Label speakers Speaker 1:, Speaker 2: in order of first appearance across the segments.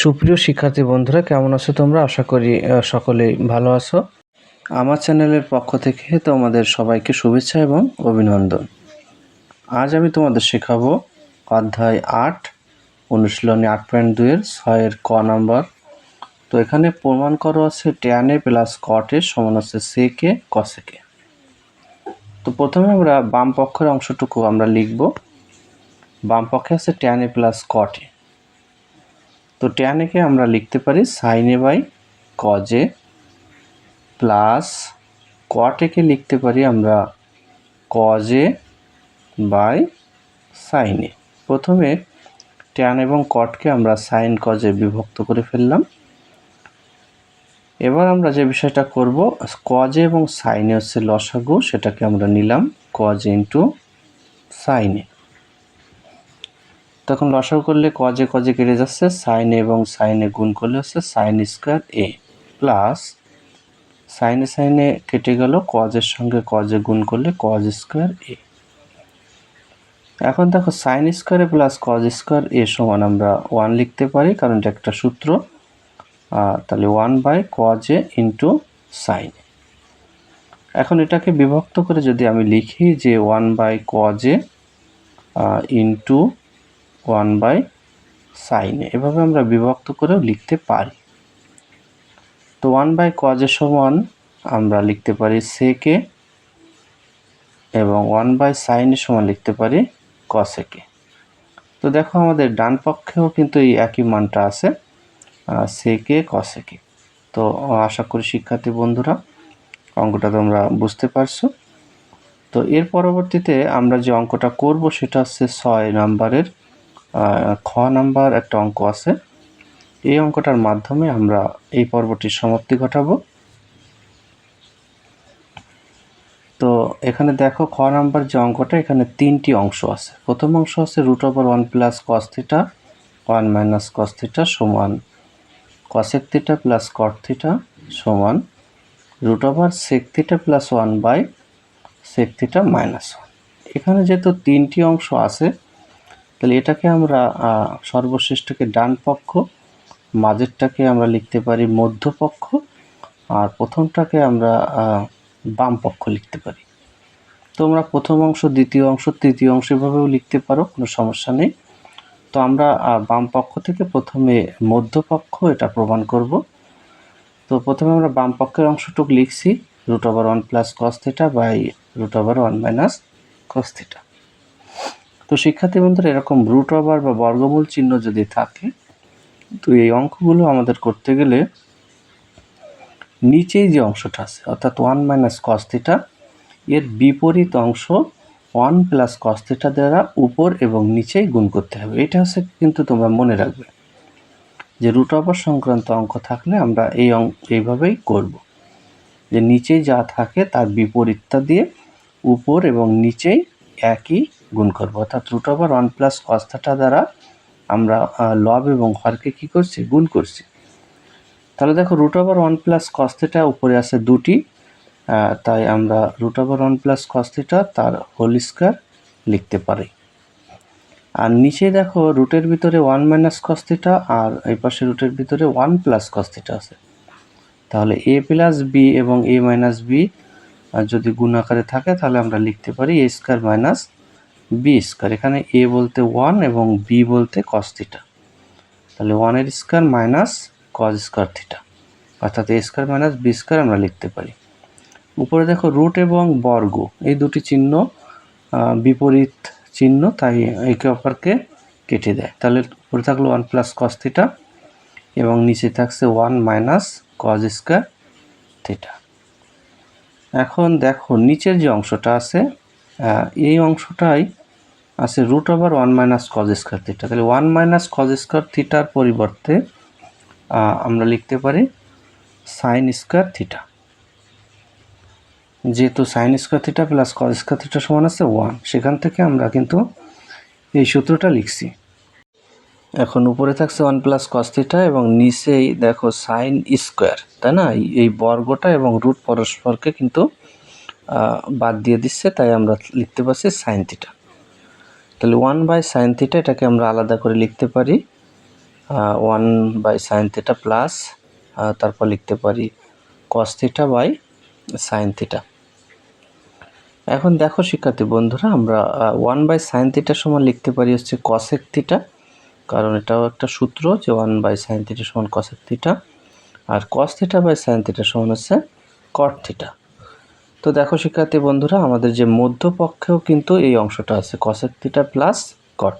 Speaker 1: সুপ্রিয় শিক্ষার্থী বন্ধুরা, কেমন আছো তোমরা? আশা করি সকলেই ভালো আছো। আমার চ্যানেলের পক্ষ থেকে তোমাদের সবাইকে শুভেচ্ছা এবং অভিনন্দন। আজ আমি তোমাদের শেখাবো অধ্যায় আট, অনুশীলনী আট পয়েন্ট দুইয়ের ছয়ের ক নাম্বার। তো এখানে প্রমাণ করো আছে ট্যানে প্লাস কটে সমান আছে সেকে কসেকে তো প্রথমে আমরা বাম পক্ষের অংশটুকু আমরা লিখব। বাম পক্ষে আছে ট্যান প্লাস কটে তো ট্যান একে আমরা লিখতে পারি sine by cos A plus cot একে লিখতে পারি আমরা কজে বাই সাইনে প্রথমে ট্যান এবং কটকে আমরা সাইন কজে বিভক্ত করে ফেললাম। এবার আমরা যে বিষয়টা করব কজে এবং সাইনে হচ্ছে লসাগু, সেটাকে আমরা নিলাম কজে ইন্টু সাইনে তখন লসাগু করলে কজে কজে কেটে যাচ্ছে সাইনে এবং সাইনে গুণ করলে হচ্ছে সাইন স্কোয়ার এ প্লাস সাইনে সাইনে কেটে গেল কজের সঙ্গে কজে গুণ করলে কজ স্কোয়ার এ এখন দেখো সাইন স্কোয়ারে প্লাস কজ স্কোয়ার এ সমান আমরা ওয়ান লিখতে পারি, কারণ এটা একটা সূত্র। তাহলে one by cos A into sine এখন এটাকে বিভক্ত করে যদি আমি লিখি যে one by cos A into one by sine এভাবে আমরা বিভক্ত করেও লিখতে পারি। তো ওয়ান বাই কজের সমান আমরা লিখতে পারি সেকে এবং ওয়ান বাই সাইনের সমান লিখতে পারি কসেকে তো দেখো আমাদের ডান পক্ষেও কিন্তু এই একই মানটা আছে সেকে কসেকে তো আশা করি শিক্ষার্থী বন্ধুরা, অঙ্কটা তোমরা বুঝতে পারছ। তো এর পরবর্তীতে আমরা যে অঙ্কটা করব সেটা হচ্ছে ছয় নাম্বারের খ নাম্বার একটা অঙ্ক আছে। এই অঙ্কটার মাধ্যমে আমরা এই পর্বটির সমাপ্তি ঘটাবো। তো এখানে দেখো খ নাম্বার যে অঙ্কটা, এখানে তিনটি অংশ আছে। প্রথম অংশ আছে root over one plus cos theta one minus cos সমান কসেক থিটা প্লাস কট সমান root over sec plus one by sec minus one এখানে যেহেতু তিনটি অংশ আছে তাহলে এটাকে আমরা সর্বশ্রেষ্ঠকে ডান পক্ষ, মাঝেরটাকে আমরা লিখতে পারি মধ্যপক্ষ, আর প্রথমটাকে আমরা বাম পক্ষ লিখতে পারি। তোমরা প্রথম অংশ, দ্বিতীয় অংশ, তৃতীয় অংশ এভাবেও লিখতে পারো, কোনো সমস্যা নেই। তো আমরা বাম পক্ষ থেকে প্রথমে মধ্যপক্ষ এটা প্রমাণ করব। তো প্রথমে আমরা বাম পক্ষের অংশটুকু লিখছি, root over one plus cos theta by root over one minus cos theta. তো শিক্ষার্থী বন্ধুরা, এরকম রুট ওভার বা বর্গমূল চিহ্ন যদি থাকে, তো এই অঙ্কগুলো আমাদের করতে গেলে নিচেই যে অংশটা আছে, অর্থাৎ ওয়ান মাইনাস কস থিটা এর বিপরীত অংশ ওয়ান প্লাস কস থিটা দ্বারা উপর এবং নিচেই গুণ করতে হবে। এটা হচ্ছে কিন্তু তোমরা মনে রাখবে যে রুট ওভার সংক্রান্ত অঙ্ক থাকলে আমরা এই অঙ্ক এইভাবেই করব। যে নিচেই যা থাকে তার বিপরীতটা দিয়ে উপর এবং নিচেই একই গুণ করব। অর্থাৎ root over one plus cos theta দ্বারা আমরা লব এবং হরকে কি করছি? গুণ করছি। তাহলে দেখো root over one plus cos theta উপরে আছে দুটি তাই আমরা root over one plus cos theta তার হোল স্কোয়ার লিখতে পারি। আর নিচে দেখো রুটের ভিতরে ওয়ান মাইনাস কস থিটা আর এই পাশে রুটের ভিতরে ওয়ান প্লাস কস থিটা আছে। তাহলে এ প্লাস বি এবং এ মাইনাস বি যদি গুণ আকারে থাকে তাহলে আমরা লিখতে পারি A square minus B square. এখানে এ বলতে ওয়ান এবং বি বলতে কস থিটা তাহলে ওয়ানের square minus cos square theta অর্থাৎ A square minus B square আমরা লিখতে পারি। উপরে দেখো রুট এবং বর্গ। এই দুটি চিহ্ন বিপরীত চিহ্ন, তাই একে অপরকে কেটে দেয়। তাহলে উপরে থাকল ওয়ান প্লাস কস থিটা এবং নিচে থাকছে one minus cos square theta এখন দেখো নিচের যে অংশটা আছে এই অংশটাই আছে root over one minus cos square theta তাহলে ওয়ান মাইনাস কজ স্কোয়ার থিটার পরিবর্তে আমরা লিখতে পারি সাইন স্কোয়ার থিটা যেহেতু sine square theta plus cos square theta সমান আছে ওয়ান সেখান থেকে আমরা কিন্তু এই সূত্রটা লিখছি। এখন উপরে থাকছে ওয়ান প্লাস কস থিটা এবং নিচেই দেখো সাইন স্কোয়ার তাই না? এই- বর্গটা এবং রুট পরস্পরকে কিন্তু বাদ দিয়ে দিচ্ছে, তাই আমরা লিখতে পারছি সাইন থিটা তাহলে ওয়ান বাই সাইন থিটা এটাকে আমরা আলাদা করে লিখতে পারি one by sine theta plus তারপর লিখতে পারি cos theta by sine theta এখন দেখো শিক্ষার্থী বন্ধুরা, আমরা ওয়ান বাই সাইন থিটার সমান লিখতে পারি হচ্ছে কসেক থিটা কারণ এটাও একটা সূত্র যে ওয়ান বাই সাইন থিটা সমান cosec theta R cos theta by sine theta সমান হচ্ছে কট থিটা তো দেখো শিক্ষার্থী বন্ধুরা, আমাদের যে মধ্যপক্ষেও কিন্তু এই অংশটা আছে কসেক প্লাস কট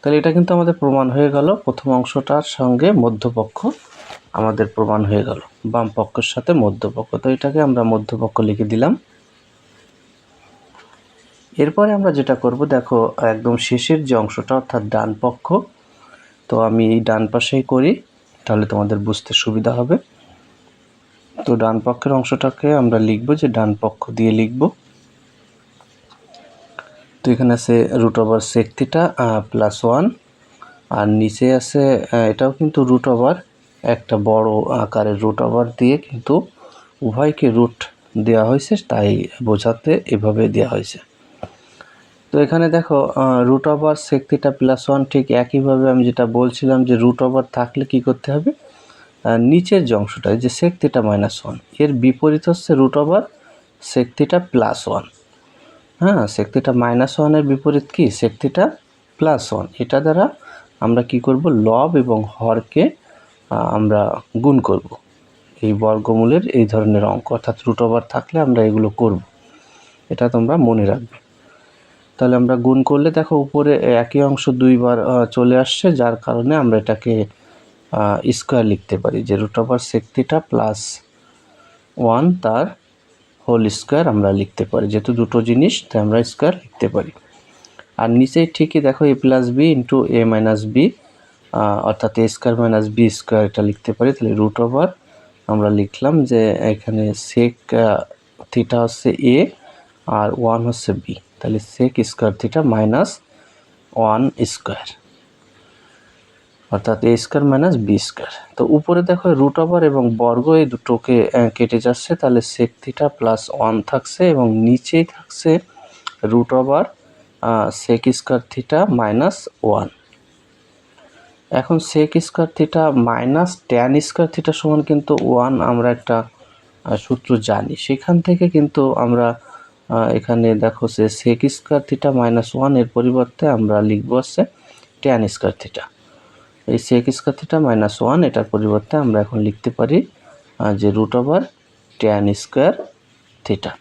Speaker 1: তাহলে এটা কিন্তু আমাদের প্রমাণ হয়ে গেল, প্রথম অংশটার সঙ্গে মধ্যপক্ষ আমাদের প্রমাণ হয়ে গেল, বাম পক্ষের সাথে মধ্যপক্ষ। তো এটাকে আমরা মধ্যপক্ষ লিখে দিলাম। এরপরে আমরা যেটা করব, দেখো একদম শেষের যে অংশটা, অর্থাৎ ডান পক্ষ, তো আমি এই ডান পাশেই করি, তাহলে তোমাদের বুঝতে সুবিধা হবে। তো ডান পক্ষের অংশটাকে আমরা লিখব যে ডান পক্ষ দিয়ে লিখব। তো এখানে আছে root over sec theta plus one আর নিচে আছে এটাও কিন্তু রুট ওভার একটা বড় আকারের রুট ওভার দিয়ে কিন্তু উভয়কে রুট দেওয়া হয়েছে, তাই বোঝাতে এভাবে দেওয়া হয়েছে। তো এখানে দেখো root over sec theta plus one ঠিক একইভাবে আমি যেটা বলছিলাম যে রুট ওভার থাকলে কি করতে হবে? নিচের যে অংশটা যে সেক থিটা মাইনাস ওয়ানের বিপরীত হচ্ছে root over sec theta plus one হ্যাঁ সেক থিটা মাইনাস ওয়ানের বিপরীত কি? সেক থিটা প্লাস ওয়ান এটা দ্বারা আমরা কি করব? লব এবং হরকে আমরা গুণ করব। এই বর্গমূলের এই ধরনের অঙ্ক, অর্থাৎ রুট ওভার থাকলে আমরা এগুলো করব। এটা তোমরা মনে রাখবে। তাহলে আমরা গুণ করলে দেখো উপরে একই অংশ দুইবার চলে আসছে, যার কারণে আমরা এটাকে স্কোয়ার লিখতে পারি, যে root over sec theta plus one তার হোল স্কোয়ার আমরা লিখতে পারি। যেহেতু দুটো জিনিস, তাই আমরা স্কোয়ার লিখতে পারি। আর নিচেই ঠিকই দেখো A plus B into A minus B অর্থাৎ A square minus B square এটা লিখতে পারি। তাহলে রুট ওভার আমরা লিখলাম যে এখানে সেক থিটা হচ্ছে এ আর ওয়ান হচ্ছে বি তাহলে sec square theta minus one square অর্থাৎ A square minus B square তো উপরে দেখো রুট ওভার এবং বর্গ এই দুটোকে কেটে যাচ্ছে, তাহলে সেক থিটা প্লাস ওয়ান থাকছে এবং নিচেই থাকছে root over sec square theta minus one এখন sec square theta minus tan square theta সমান কিন্তু ওয়ান আমরা একটা সূত্র জানি। সেখান থেকে কিন্তু আমরা এখানে দেখো যে সেক স্কোয়ার থিটা মাইনাস ওয়ানের পরিবর্তে আমরা লিখব হচ্ছে ট্যান স্কোয়ার থিটা এই sec square theta minus one এটার পরিবর্তে আমরা এখন লিখতে পারি যে root over tan square theta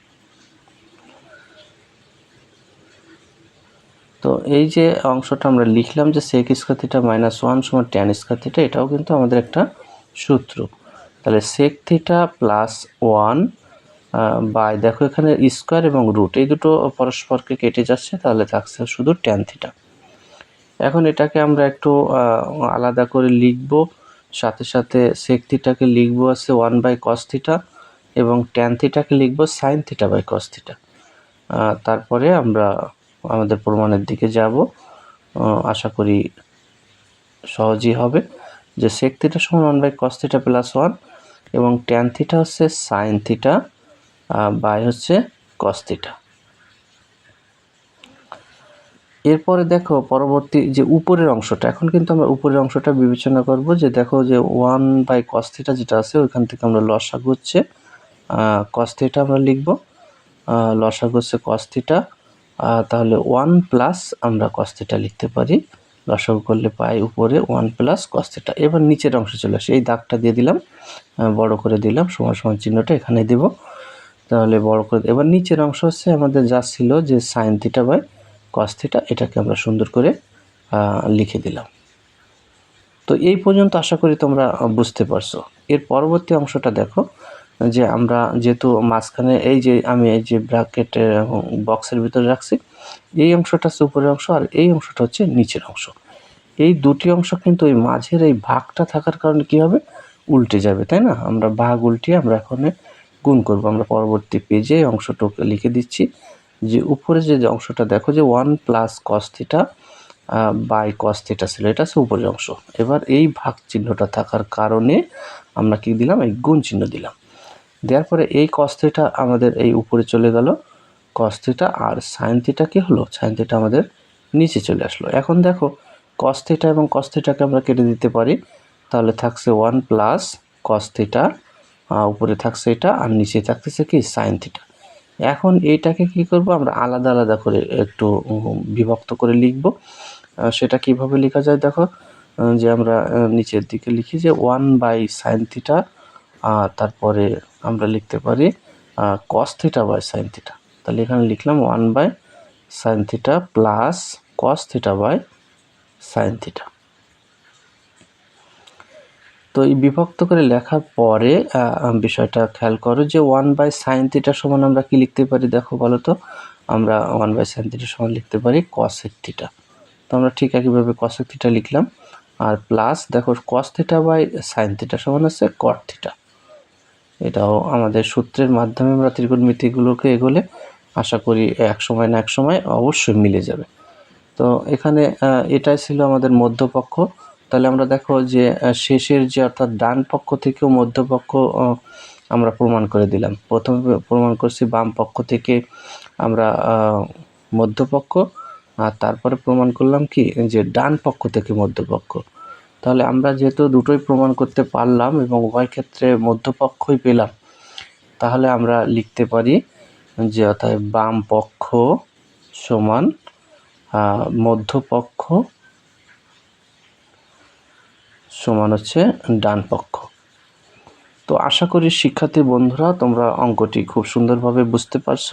Speaker 1: তো এই যে অংশটা আমরা লিখলাম যে sec square theta minus one সমান ট্যান স্কোয়ার থিটা এটাও কিন্তু আমাদের একটা সূত্র। তাহলে sec theta plus one by দেখো এখানে স্কোয়ার এবং রুট এই দুটো পরস্পরকে কেটে যাচ্ছে, তাহলে থাকছে শুধু ট্যান থিটা এখন এটাকে আমরা একটু আলাদা করে লিখব। সাথে সাথে সেক থিটাকে লিখব আছে ওয়ান বাই কস থিটা এবং ট্যান থিটাকে লিখব sine theta by cos theta তারপরে আমরা আমাদের প্রমাণের দিকে যাব। আশা করি সহজই হবে যে সেক থিটা সমান one by cos theta plus one এবং ট্যান থিটা হচ্ছে সাইন থিটা বাই হচ্ছে কস থিটা এরপরে দেখো পরবর্তী যে উপরের অংশটা, এখন কিন্তু আমরা উপরের অংশটা বিবেচনা করব যে দেখো যে ওয়ান বাই কস্থিটা যেটা আছে ওইখান থেকে আমরা লসা হচ্ছে কস্থিটা আমরা লিখব লসাগু হচ্ছে কস্থিটা তাহলে ওয়ান প্লাস আমরা কস্থিটা লিখতে পারি, লসাগু করলে পাই উপরে ওয়ান প্লাস কস্থিটা এবার নিচের অংশে চলে আসে, এই দাগটা দিয়ে দিলাম বড় করে দিলাম, সমান সমান চিহ্নটা এখানে দেব, তাহলে বড় করে, এবার নিচের অংশ হচ্ছে আমাদের যা ছিল যে sine theta by cos theta এটাকে আমরা সুন্দর করে লিখে দিলাম। তো এই পর্যন্ত আশা করি তোমরা বুঝতে পারছ। এর পরবর্তী অংশটা দেখো, যে আমরা যেহেতু মাঝখানে এই যে আমি এই যে ব্র্যাকেটের বক্সের ভিতরে রাখছি, এই অংশটা হচ্ছে উপরের অংশ আর এই অংশটা হচ্ছে নিচের অংশ। এই দুটি অংশ কিন্তু এই মাঝের এই ভাগটা থাকার কারণে কী হবে? উল্টে যাবে, তাই না? আমরা ভাগ উল্টিয়ে আমরা এখন গুণ করব। আমরা পরবর্তী পেজে অংশটুকু লিখে দিচ্ছি। যে উপরে যে অংশটা দেখো যে ওয়ান প্লাস কস্থিটা বাই কস্থিটা ছিল, এটা হচ্ছে উপরের অংশ। এবার এই ভাগ চিহ্নটা থাকার কারণে আমরা কি দিলাম? এই গুণ চিহ্ন দিলাম। দেওয়ার পরে এই কস্থিটা আমাদের এই উপরে চলে গেল। কস্থিটা আর সাইন থিটা কি হলো? সাইন থিটা আমাদের নিচে চলে আসলো। এখন দেখো কস থিটা এবং কস থিটাকে আমরা কেটে দিতে পারি। তাহলে থাকছে ওয়ান প্লাস কস উপরে থাকছে এটা আর নিচে থাকতেছে কি? সাইন থিটা এখন এইটাকে কি করব? আমরা আলাদা আলাদা করে একটু বিভক্ত করে লিখব। সেটা কীভাবে লেখা যায়? দেখো যে আমরা নিচের দিকে লিখি যে ওয়ান বাই সাইন থিটা তারপরে আমরা লিখতে পারি cos theta by sine theta. তাহলে এখানে লিখলাম one by sine theta plus cos theta by sine theta. তো এই বিভক্ত করে লেখার পরে বিষয়টা খেয়াল করো যে ওয়ান বাই সাইন থিটা সমান আমরা কি লিখতে পারি? দেখো বলো তো, আমরা ওয়ান বাই সাইন থিটা সমান লিখতে পারি কসেক থিটা তো আমরা ঠিক একইভাবে কসেক থিটা লিখলাম। আর প্লাস দেখো cos theta by sine theta সমান আছে কট থিটা এটাও আমাদের সূত্রের মাধ্যমে আমরা ত্রিকোণমিতিগুলোকে এগোলে আশা করি এক সময় না এক সময় অবশ্যই মিলে যাবে। তো এখানে এটাই ছিল আমাদের মধ্যপক্ষ। তাহলে আমরা দেখো যে শেষের যে অর্থাৎ ডান পক্ষ থেকেও মধ্যপক্ষ আমরা প্রমাণ করে দিলাম। প্রথমে প্রমাণ করছি বাম পক্ষ থেকে আমরা মধ্যপক্ষ আর তারপরে প্রমাণ করলাম কি? যে ডান পক্ষ থেকে মধ্যপক্ষ তাহলে আমরা যেহেতু দুটোই প্রমাণ করতে পারলাম এবং উভয় ক্ষেত্রে মধ্যপক্ষই পেলাম, তাহলে আমরা লিখতে পারি যে অর্থাৎ বাম পক্ষ সমান মধ্যপক্ষ সমান হচ্ছে ডান পক্ষ। তো আশা করি শিক্ষার্থী বন্ধুরা, তোমরা অঙ্কটি খুব সুন্দরভাবে বুঝতে পারছ।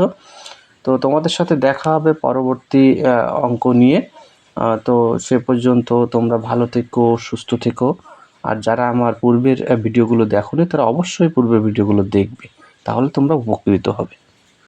Speaker 1: তো তোমাদের সাথে দেখা হবে পরবর্তী অঙ্ক নিয়ে। তো সে পর্যন্ত তোমরা ভালো থেকো, সুস্থ থেকো। আর যারা আমার পূর্বের ভিডিওগুলো দেখোনি, তারা অবশ্যই পূর্বের ভিডিওগুলো দেখবে। তাহলে তোমরা উপকৃত হবে।